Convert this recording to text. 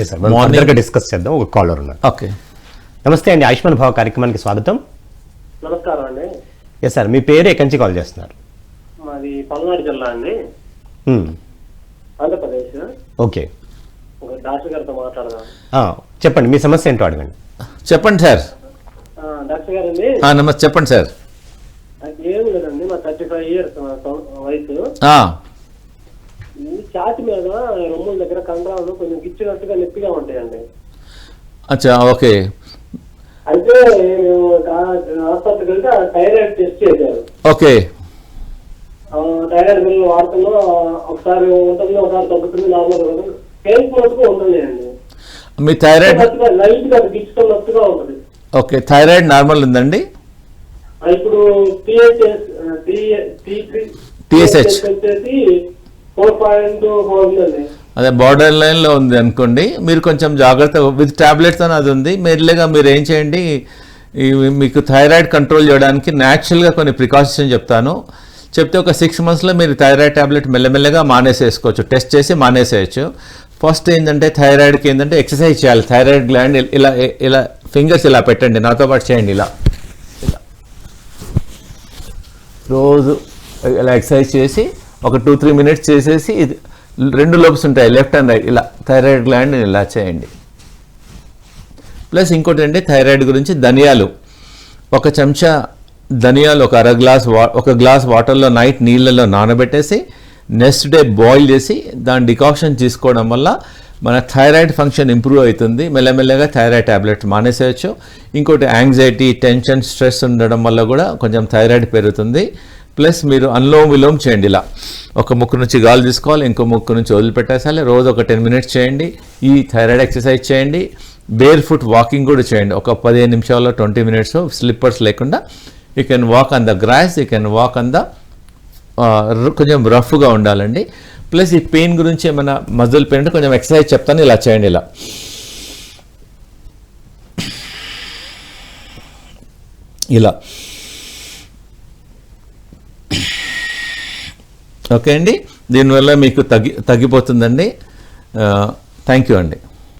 Yes sir మనం morning discuss చేద్దాం. ఒక కాలర్ ఉన్నారు. ఓకే నమస్తే అండి. ఆయుష్మాన్ భావ కార్యక్రమానికి స్వాగతం. నమస్కారం అండి. ఎస్ సార్ మీ పేరు ఎక్కడి నుంచి కాల్ చేస్తున్నారు? మాది పల్నాడు జిల్లా అండి. Hmm. ఆంధ్రప్రదేశ్. ఓకే డాక్టర్ గారితో మాట్లాడదాం. ఆ, చెప్పండి. మీ సమస్య ఏంటో అడగండి. చెప్పండి సార్. ఆ, డాక్టర్ గారండి. ఆ, నమస్తే. చెప్పండి సార్. నాకు ఏం లేదండి. మా థర్టీ ఫైవ్ ఇయర్స్ వయసు. ఛాతి మీద రొమ్ముల దగ్గర కండరాలు కొంచెం గిచ్చినట్టుగా నొప్పిగా ఉంటాయండి. అచ్చా ఓకే. అయితే మేము హాస్పిటల్కి వెళ్తే థైరాయిడ్ టెస్ట్ చేశారు. ఓకే. థైరాయిడ్ బిల్లు వాడుతున్నా ఒకసారి ఉంటుంది ఒకసారి తగ్గుతుంది నార్మల్ పెయిన్ మటుకు ఉంటుంది అండి మీ థైరాయిడ్ లైట్గా గిచ్చుతున్నట్టుగా ఉంటుంది. ఓకే థైరాయిడ్ నార్మల్ ఉందండి? ఇప్పుడు టిహెచ్ఎస్ TSH. వచ్చేసి అదే బార్డర్ లైన్లో ఉంది అనుకోండి మీరు కొంచెం జాగ్రత్త విత్ టాబ్లెట్స్ అని అది ఉంది మెల్లగా మీరు ఏం చేయండి మీకు థైరాయిడ్ కంట్రోల్ చేయడానికి న్యాచురల్గా కొన్ని ప్రికాషన్స్ చెప్తాను. చెప్తే ఒక సిక్స్ మంత్స్లో మీరు థైరాయిడ్ టాబ్లెట్ మెల్లమెల్లగా మానేసేసుకోవచ్చు టెస్ట్ చేసి మానేసేయచ్చు. ఫస్ట్ ఏంటంటే థైరాయిడ్కి ఏంటంటే ఎక్సర్సైజ్ చేయాలి థైరాయిడ్ గ్లాండ్ ఇలా ఇలా ఫింగర్స్ ఇలా పెట్టండి నాతో పాటు చేయండి ఇలా. ఇలా. రోజు ఇలా ఎక్సర్సైజ్ చేసి ఒక టూ త్రీ మినిట్స్ చేసేసి ఇది రెండు లోబ్స్ ఉంటాయి లెఫ్ట్ అండ్ రైట్. ఇలా థైరాయిడ్ గ్లాండ్ ఇలా చేయండి. ప్లస్ ఇంకోటి అంటే థైరాయిడ్ గురించి ధనియాలు. ఒక చెంచా ధనియాలు ఒక అర గ్లాస్ వా ఒక గ్లాస్ వాటర్లో నైట్ నీళ్ళలో నానబెట్టేసి నెక్స్ట్ డే బాయిల్ చేసి దాని డికాక్షన్ తీసుకోవడం వల్ల మన థైరాయిడ్ ఫంక్షన్ ఇంప్రూవ్ అవుతుంది. మెల్లమెల్లగా థైరాయిడ్ ట్యాబ్లెట్ మానేసేయచ్చు. ఇంకోటి యాంగ్జైటీ టెన్షన్ స్ట్రెస్ ఉండడం వల్ల కూడా కొంచెం థైరాయిడ్ పెరుగుతుంది. ప్లస్ మీరు అనులోమ విలోమ చేయండి ఇలా. ఒక ముక్కు నుంచి గాలి తీసుకోవాలి ఇంకో ముక్కు నుంచి వదిలిపెట్టేసాలి రోజు ఒక టెన్ మినిట్స్ చేయండి. ఈ థైరాయిడ్ ఎక్సర్సైజ్ చేయండి. బేర్ ఫుట్ వాకింగ్ కూడా చేయండి. ఒక పదిహేను నిమిషాల్లో ట్వంటీ మినిట్స్ స్లిప్పర్స్ లేకుండా. You can walk on the grass you can walk on the కొంచెం రఫ్గా ఉండాలండి. ప్లస్ ఈ పెయిన్ గురించి ఏమైనా మజిల్ పెయిన్ అంటే కొంచెం ఎక్సర్సైజ్ చెప్తాను ఇలా చేయండి ఇలా. ఇలా. ఓకే అండి? దీనివల్ల మీకు తగ్గి తగ్గిపోతుందండి. థ్యాంక్ యూ అండి.